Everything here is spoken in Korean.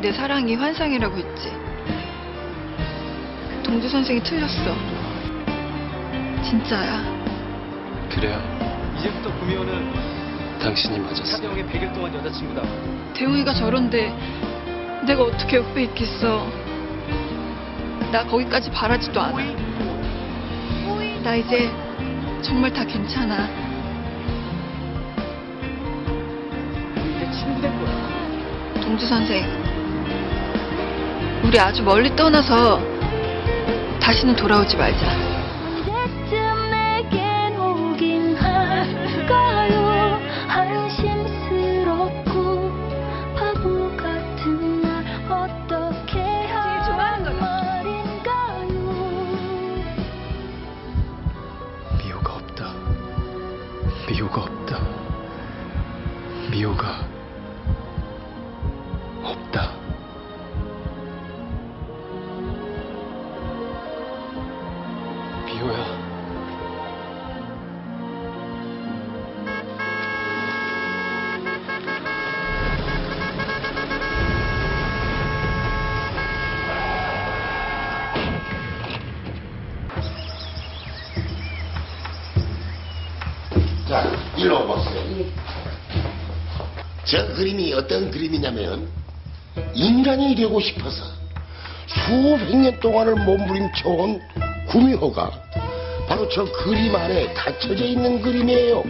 내 사랑이 환상이라고 했지. 동주 선생이 틀렸어. 진짜야. 그래요. 이제부터 구미호는 당신이 맞았어. 차대웅의 100일 동안 여자친구다. 대웅이가 저런데 내가 어떻게 옆에 있겠어. 나 거기까지 바라지도 않아. 나 이제 정말 다 괜찮아. 우리 이제 친구 된 거야. 동주 선생. 우리 아주 멀리 떠나서 다시는 돌아오지 말자. 미호가 없다. 미호가 없다. 미호가 미호야. 자, 일로 와보세요. 저 그림이 어떤 그림이냐면 인간이 되고 싶어서 수백 년 동안을 몸부림쳐온 구미호가 바로 저 그림 안에 갇혀져 있는 그림이에요.